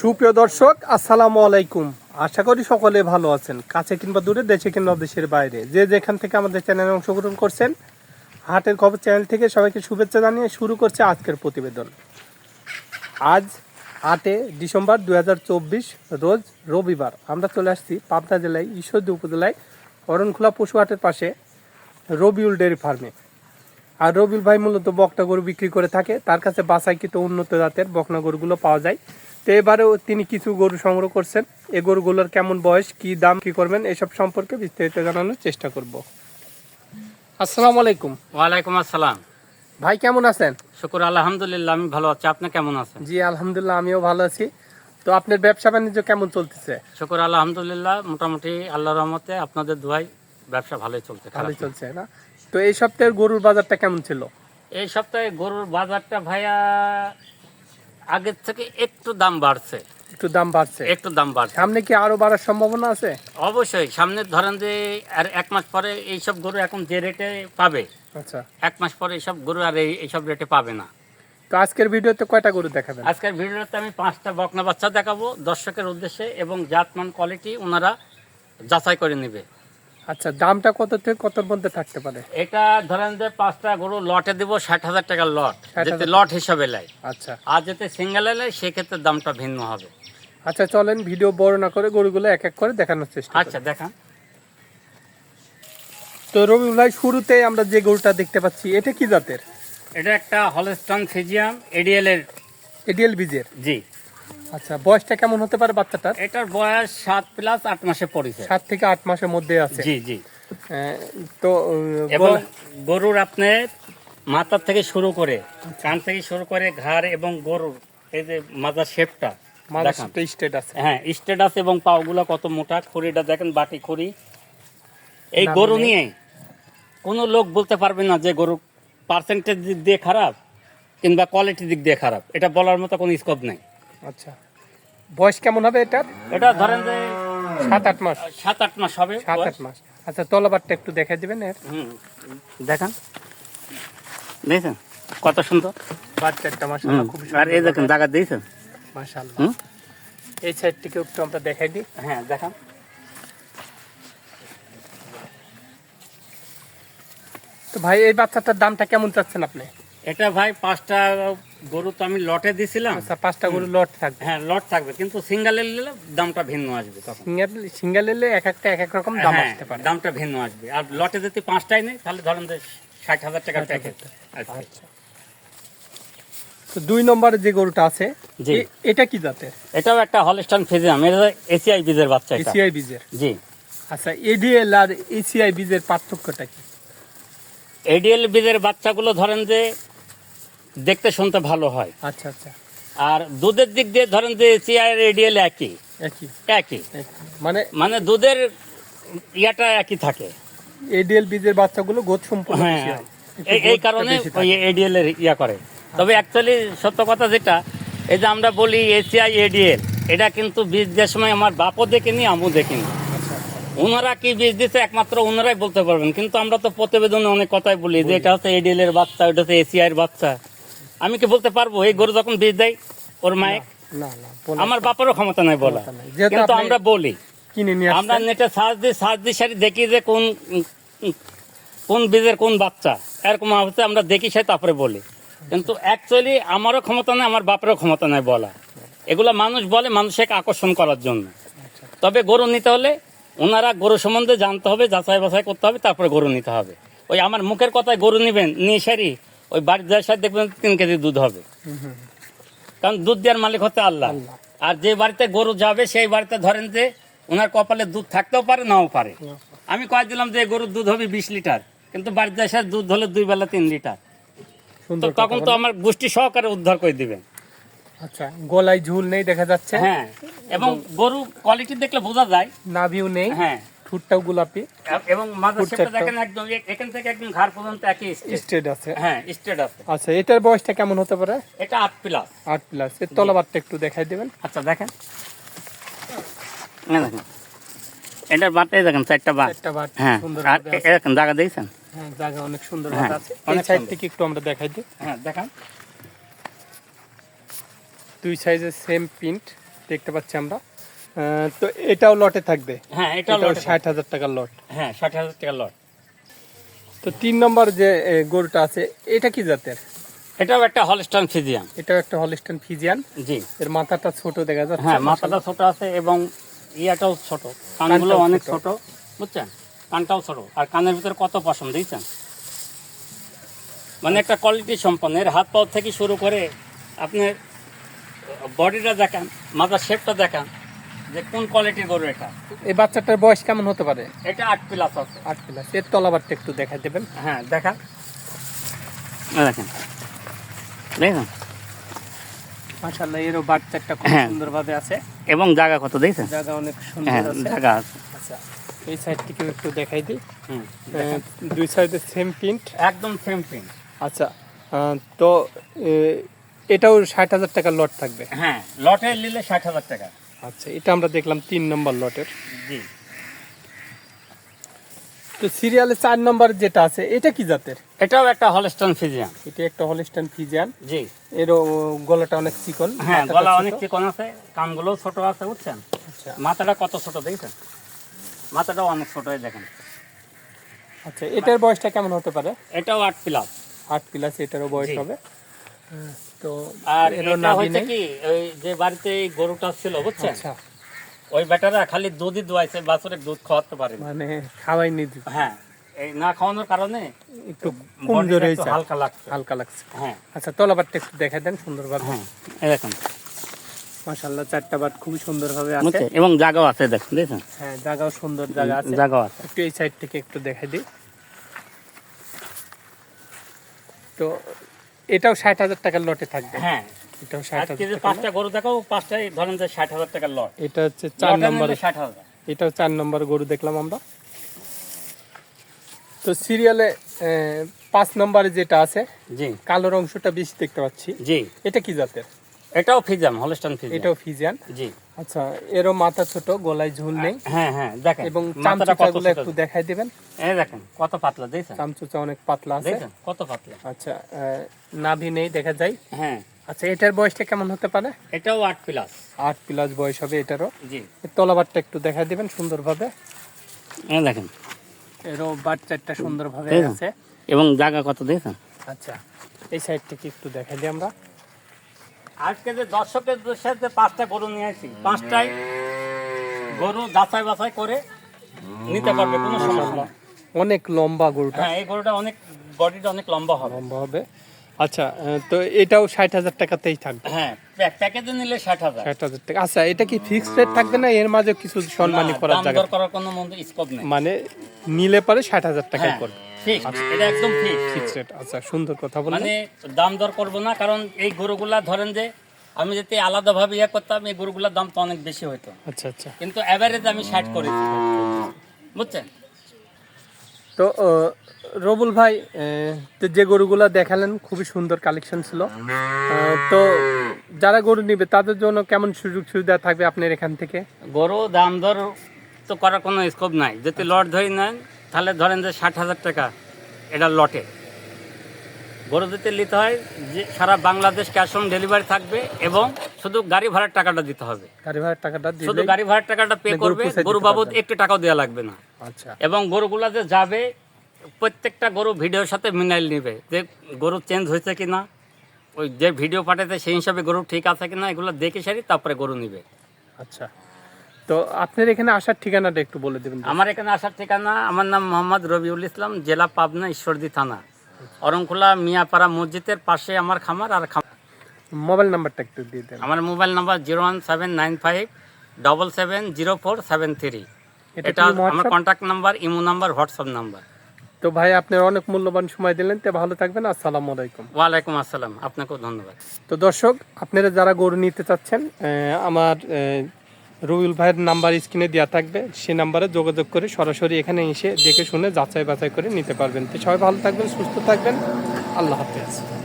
সুপ্রিয় দর্শক, আসসালামু আলাইকুম। আশা করি সকলে ভালো আছেন। কাছে কিংবা দূরে, দেশে কিংবা দেশের বাইরে। যে যেখান থেকে আমাদের চ্যানেলে অংশগ্রহণ করছেন, হাটের খবর চ্যানেল থেকে সবাইকে শুভেচ্ছা জানিয়ে শুরু করছে আজকের প্রতিবেদন। আজ আটে ডিসেম্বর দুই হাজার চব্বিশ, রোজ রবিবার। আমরা চলে আসছি পাবনা জেলায়, ঈশ্বরদী উপজেলায়, অরণখোলা পশু হাটের পাশে রবিউল ডেয়ারি ফার্মে। আর রবিউল ভাই মূলত বকনা গরু বিক্রি করে থাকে। তার কাছে বাসাইকৃত উন্নত জাতের বকনা গরুগুলো পাওয়া যায়। তো এবারেও তিনি কিছু গরু সংগ্রহ করছেন। এই গরুগুলোর কেমন বয়স কি দাম কি করবেন এসব সম্পর্কে বিস্তারিত জানানোর চেষ্টা করব। আসসালামু আলাইকুম। ওয়ালাইকুম আসসালাম। ভাই কেমন আছেন? শুকুর আলহামদুলিল্লাহ আমি ভালো আছি। আপনি কেমন আছেন? জি আলহামদুলিল্লাহ আমিও ভালো আছি। তো আপনার ব্যবসা বাণিজ্য কেমন চলতেছে? শুকুর আলহামদুলিল্লাহ মোটামুটি আল্লাহর রহমতে আপনাদের দুয়াই ব্যবসা ভালোই চলছে ভালোই চলছে না? তো এই সপ্তাহের গরুর বাজারটা কেমন ছিল? এই সপ্তাহে গরুর বাজারটা ভাইয়া আগের থেকে একটু দাম বাড়ছে। একটু দাম বাড়ছে? একটু দাম বাড়ছে। সামনে কি আরও বাড়ার সম্ভাবনা আছে? অবশ্যই সামনে ধরেন যে আর এক মাস পরে এইসব গরু এখন যে রেটে পাবে আচ্ছা। এক মাস পরে এইসব গরু আর এই- এইসব রেটে পাবে না। তো আজকের ভিডিওতে কয়টা গরু দেখাবেন? আজকের ভিডিওতে আমি পাঁচটা বকনা বাচ্চা দেখাবো দর্শকের উদ্দেশ্যে এবং জাতমান কোয়ালিটি ওনারা যাচাই করে নেবে। আচ্ছা দামটা কত থেকে কতর মধ্যে থাকতে পারে? এটা ধরেন যে পাঁচটা গরু লটে দিব ষাট হাজার টাকার লট 60,000 যেতে লট হিসাবে লাই আচ্ছা। আর যেতে সিঙ্গেল এলে সেক্ষেত্রে দামটা ভিন্ন হবে। আচ্ছা চলেন ভিডিও বড় না করে গরুগুলো এক এক করে দেখানোর চেষ্টা আচ্ছা দেখান। তো রবি ভাই শুরুতে আমরা যে গরুটা দেখতে পাচ্ছি এটা কি জাতের? এটা একটা হলস্টন ফিজিয়াম এডিএল এর এডিএল বীজের। জি। আচ্ছা বয়সটা কেমন হতে পারে বাচ্চাটার? এটার বয়স সাত প্লাস আট মাসে পড়েছে। সাত থেকে আট মাসের মধ্যে আছে। জি জি। তো এবং গরুর আপনি মাথার থেকে শুরু করে কান থেকে শুরু করে ঘাড় এবং গরুর এই যে মাথার শেপটা হ্যাঁ স্টেটাস এবং পাওগুলো কত মোটা খড়িটা দেখেন বাটি খড়ি। এই গরু নিয়ে কোনো লোক বলতে পারবে না যে গরু পার্সেন্টেজ দিক দিয়ে খারাপ কিংবা কোয়ালিটি দিক দিয়ে খারাপ। এটা বলার মতো কোনো স্কোপ নেই। আচ্ছা। বয়স কেমন হবে এটার এটা ধরেন যে সাত আট মাস। সাত আট মাস হবে সাত আট মাস। আচ্ছা তলাবারটা একটু দেখা দিবেন এর। দেখান। দেখছেন? কত সুন্দর। বাচ্চাটা হুম, মাসাল্লাহ খুব আর এই দেখেন জায়গা দিয়েছেন? হুম? এই সাইডটিকে একটু আমরা দেখাই দিই। হ্যাঁ দেখান। তো ভাই এই বাচ্চাটার দামটা কেমন চাচ্ছেন আপনি? এটা ভাই পাঁচটা গরু তো আমি লটে দিছিলাম। আচ্ছা পাঁচটা গরু লট থাকবে। হ্যাঁ লট থাকবে কিন্তু সিঙ্গেল নিলে দামটা ভিন্ন আসবে সিঙ্গেল সিঙ্গেল এলে এক একটা এক এক রকম দাম হ্যাঁ, আসতে পারে। দামটা ভিন্ন আসবে। আর লটে যদি পাঁচটাই নেই তাহলে ধরেন যে ষাট হাজার টাকার প্যাকেট আচ্ছা। তো দুই নম্বরে যে গরুটা আছে জি। এটা কি জাতের? এটাও একটা হলস্টান ফিজিয়াম এটা এসিআই বীজের বাচ্চা এটা। এসিআই বীজের? জি। আচ্ছা এডিএল আর এসিআই বীজের পার্থক্যটা কি? এডিএল বীজের বাচ্চাগুলো ধরেন যে দেখতে শুনতে ভালো হয়। আচ্ছা আচ্ছা। আর দুধের দিক দিয়ে ধরেন যে আর এডিএল একই। একই। মানে মানে দুধের ইয়াটা একই থাকে। এডিএল বীজের বাচ্চাগুলো গোদ সম্পূর্ণ হ্যাঁ। এই- কারণে ওই এডিএল এর ইয়া করে। তবে অ্যাকচুয়ালি সত্য কথা যেটা এই যে আমরা বলি এসিআই এডিএল এটা কিন্তু বীজ দেওয়ার সময় আমার বাপও দেখিনি আমও দেখিনি। আচ্ছা, ওনারা কি বীজ দিতে একমাত্র ওনারাই বলতে পারবেন। কিন্তু আমরা তো প্রতিবেদনে অনেক কথাই বলি যে এটা হচ্ছে এডিএল এর বাচ্চা এটা হচ্ছে এসিআই এর বাচ্চা। আমি কি বলতে পারব? এই গরু যখন বীজ দেয় ওর মায়ে না না বলা- আমার বাপেরও ক্ষমতা নাই বলা কিন্তু আমরা বলি আমরা নেটে সার্চ দিই সার্চ দিই সারি দেখি যে কোন কোন বীজের কোন বাচ্চা। এরকম হচ্ছে আমরা দেখি সে তারপরে বলি। কিন্তু অ্যাকচুয়ালি আমারও ক্ষমতা নেই আমার বাপেরও ক্ষমতা নেই বলা। এগুলো মানুষ বলে মানুষকে আকর্ষণ করার জন্য। তবে গরু নিতে হলে ওনারা গরু সম্বন্ধে জানতে হবে যাচাই বাছাই করতে হবে তারপরে গরু নিতে হবে। ওই আমার মুখের কথায় গরু নেবেন নিয়ে সারি ওই বাড়ির যাওয়ার সাথে দেখবেন তিন কেজি দুধ হবে। কারণ দুধ দেওয়ার মালিক হচ্ছে আল্লাহ। আর যে বাড়িতে গরু যাবে সেই বাড়িতে ধরেন যে ওনার কপালে দুধ থাকতেও পারে নাও পারে। আমি কয়ে দিলাম যে গরুর দুধ হবে বিশ লিটার কিন্তু বাড়িতে এসে দুধ হলে দুই বেলা তিন লিটার। তো তখন তো আমার গোষ্ঠী সহকারে উদ্ধার করে দিবেন। আচ্ছা গলায় ঝুল নেই দেখা যাচ্ছে? হ্যাঁ এবং গরু কোয়ালিটি দেখলে বোঝা যায়। নাভিও নেই? হ্যাঁ ঠুটটাও গোলাপি এবং মাথার শেপটা দেখেন একদম এখান থেকে একদম ঘাড় পর্যন্ত একই স্টেজ স্টেট আছে। হ্যাঁ স্টেট আছে। আচ্ছা এটার বয়সটা কেমন হতে পারে? এটা আট প্লাস আট প্লাস এর তলাবারটা একটু দেখাই দেবেন। আচ্ছা দেখেন। এই দেখেন। এটার বাটাই দেখেন চারটা বাট। একটা বার হ্যাঁ সুন্দর আর এরকম জায়গা দিয়েছেন হ্যাঁ জায়গা অনেক সুন্দর হ্যাঁ, আছে। অনেক সাইড থেকে একটু আমরা দেখাই দিই। হ্যাঁ দেখান। দুই সাইজের সেম প্রিন্ট দেখতে পাচ্ছি আমরা। তো এটাও লটে থাকবে। হ্যাঁ এটাও লট ষাট হাজার টাকার লট। হ্যাঁ ষাট হাজার টাকা লট। তো তিন নম্বর যে গরুটা আছে এটা কি জাতের? এটাও একটা হলস্টান ফিজিয়াম এটাও একটা হলিস্টান ফিজিয়ান জি। এর মাথাটা ছোট দেখা যাচ্ছে। হ্যাঁ মাথাটা ছোট আছে এবং ইয়াটাও ছোট। কানগুলো অনেক ছোট। বুঝছেন? কানটাও ছোট। আর কানের ভিতরে কত পশম দিয়েছেন মানে একটা কোয়ালিটি সম্পন্ন। এর হাত পাও থেকে শুরু করে আপনার বডিটা দেখান মাথার শেপটা দেখান। যে কোন কোয়ালিটির গরু এটা? এই বাচ্চাটার বয়স কেমন হতে পারে? এটা আট প্লাস আছে। আট প্লাস এর তলাবারটা একটু দেখা দেবেন। হ্যাঁ দেখা। দেখেন। দেখেন মাশাআল্লাহ এরও বাচ্চাটা খুব হ্যাঁ। সুন্দরভাবে আছে। এবং জায়গা কত দেখছেন? জায়গা অনেক সুন্দর হ্যাঁ আছে। জায়গা আছে। আচ্ছা এই সাইড থেকে একটু দেখাই দিই। হুম, দুই সাইডে সেম প্রিন্ট একদম সেম প্রিন্ট আচ্ছা তো এটাও ষাট হাজার টাকার লট থাকবে। হ্যাঁ লটে নিলে ষাট হাজার টাকা। আচ্ছা এটা আমরা দেখলাম তিন নম্বর লটের। জি। তো সিরিয়ালে চার নম্বর যেটা আছে এটা কি জাতের? এটাও একটা হলস্টন ফিজিয়াম এটা একটা হলিস্টান ফিজিয়ান। জি। এরও গলাটা অনেক চিকন হ্যাঁ গলা অনেক চিকন আছে কানগুলো ছোট আছে বুঝছেন? আচ্ছা। মাথাটা কত ছোট দেখছেন? মাথাটাও অনেক ছোট দেখেন। আচ্ছা এটার বয়সটা কেমন হতে পারে? এটাও আট প্লাস। আট প্লাস এটারও বয়স হবে। তো আর এটা হচ্ছে কি ওই যে বাড়িতে গরুটা ছিল বুঝছেন? আচ্ছা। ওই বেটারা খালি দুধই দোয়াইছে বাছুরের দুধ খাওয়াতে পারে মানে হ্যাঁ এই না খাওয়ানোর কারণে একটু কমজোর হয়েছে। হালকা লাগছে। হালকা লাগছে। হ্যাঁ। আচ্ছা তলাবারটা একটু দেখা দেন সুন্দরভাবে। হ্যাঁ এই দেখুন। মাশাল্লাহ চারটা বাট সুন্দরভাবে আছে। এবং জায়গাও আছে দেখুন হ্যাঁ জায়গাও সুন্দর জায়গা আছে। জায়গাও আছে। একটু এই সাইড থেকে একটু দেখাই দিই। তো এটাও ষাট হাজার টাকার লটে থাকবে। হ্যাঁ। এটাও ষাট হাজার পাঁচটা গরু দেখাও পাঁচটাই ধরেন যে ষাট হাজার টাকার লট। এটা হচ্ছে চার নম্বরে। ষাট হাজার। এটাও চার নম্বর গরু দেখলাম আমরা। তো সিরিয়ালে পাঁচ নম্বরে যেটা আছে জি। কালোর অংশটা বেশি দেখতে পাচ্ছি। জি। এটা কি জাতের? এটাও ফিজাম হলস্টন ফিজাম এটাও ফিজিয়ান। জি। আচ্ছা এরও মাথা ছোট গলায় ঝুল নেই। হ্যাঁ হ্যাঁ দেখেন এবং চামচুচাগুলো একটু দেখাই দিবেন। দেখেন কত পাতলা দেখছেন? চামচুচা অনেক পাতলা আছে। কত পাতলা? আচ্ছা নাভি নেই দেখা যায়। হ্যাঁ। আচ্ছা এটার বয়সটা কেমন হতে পারে? এটাও আট প্লাস। আট প্লাস বয়স হবে এটারও। জি। তলাবারটা একটু দেখাই দিবেন সুন্দরভাবে। এই দেখেন। এরও বাচ্চাটা সুন্দরভাবে তাই না? আছে। এবং জায়গা কত দেখছেন? আচ্ছা এই সাইড থেকে একটু দেখাই দিই আমরা। আজকে যে দর্শকের সাথে পাঁচটা গরু নিয়ে আসি। পাঁচটাই গরু যাচাই বাছাই করে নিতে পারবে কোনো সমস্যা। অনেক লম্বা গরুটা। হ্যাঁ এই গরুটা অনেক বডিটা অনেক লম্বা হবে। লম্বা হবে। আচ্ছা তো এটাও ষাট হাজার টাকাতেই থাকবে। হ্যাঁ প্যাকেজে নিলে ষাট হাজার। ষাট হাজার টাকা। আচ্ছা এটা কি ফিক্সড রেট থাকবে না? এর মাঝে কিছু সম্মানী করার জায়গা করার কোনো স্কোপ নেই। মানে নিলে পরে ষাট হাজার টাকায় হ্যাঁ, করবে এটা একদম ফিক্স ফিক্সড রেট আচ্ছা সুন্দর কথা বললেন। মানে দাম দর করব না কারণ এই গরুগুলা ধরেন যে আমি যদি আলাদাভাবে ইয়ে করতাম এই গরুগুলার দাম তো অনেক বেশি হতো আচ্ছা আচ্ছা। কিন্তু অ্যাভারেজ আমি ষাট করেছি। বুঝছেন? তো রবুল ভাই যে গরুগুলো দেখালেন খুবই সুন্দর কালেকশন ছিল। তো যারা গরু নিবে তাদের জন্য কেমন সুযোগ সুবিধা থাকবে আপনার এখান থেকে? গরু দাম দর তো করার কোনো স্কোপ নাই। যদি লট ধরে নেন তাহলে ধরেন যে ষাট হাজার টাকা এটা লটে গরু দিতে নিতে হয় যে সারা বাংলাদেশ ক্যাশ অন ডেলিভারি থাকবে এবং শুধু গাড়ি ভাড়ার টাকাটা দিতে হবে। গাড়ি ভাড়ার টাকাটা শুধু গাড়ি ভাড়ার টাকাটা পে মানে করবে গরু বাবদ। একটু টাকাও দেওয়া লাগবে না। আচ্ছা। এবং গরুগুলা যে যাবে প্রত্যেকটা গরু ভিডিওর সাথে মিনাইল নিবে যে গরু চেঞ্জ হয়েছে কি না ওই যে ভিডিও পাঠাতে সেই হিসাবে গরু ঠিক আছে কিনা এগুলো দেখে সারি তারপরে গরু নিবে। আচ্ছা। তো আপনার এখানে আসার ঠিকানাটা একটু বলে দেবেন। আমার এখানে আসার ঠিকানা আমার নাম মোহাম্মদ রবিউল ইসলাম জেলা পাবনা ঈশ্বরদী থানা। অরংখোলা মিয়াপাড়া মসজিদের পাশে আমার খামার আর খামার। মোবাইল নাম্বারটা একটু দিয়ে দেন। আমার mobile number zero one seven nine five double seven zero four seven three. এটা আমার contact number imo number WhatsApp number. তো ভাই আপনার অনেক মূল্যবান সময় দিলেন তো ভালো থাকবেন। আসসালামু আলাইকুম। ওয়ালাইকুম আসসালাম আপনাকেও ধন্যবাদ। তো দর্শক আপনারা যারা গরু নিতে চাচ্ছেন আমার রবিউল ভাইয়ের নাম্বার স্ক্রিনে দেওয়া থাকবে, সে নাম্বারে যোগাযোগ করে সরাসরি এখানে এসে দেখে শুনে যাচাই বাছাই করে নিতে পারবেন। তো সবাই ভালো থাকবেন, সুস্থ থাকবেন। আল্লাহ হাফেজ।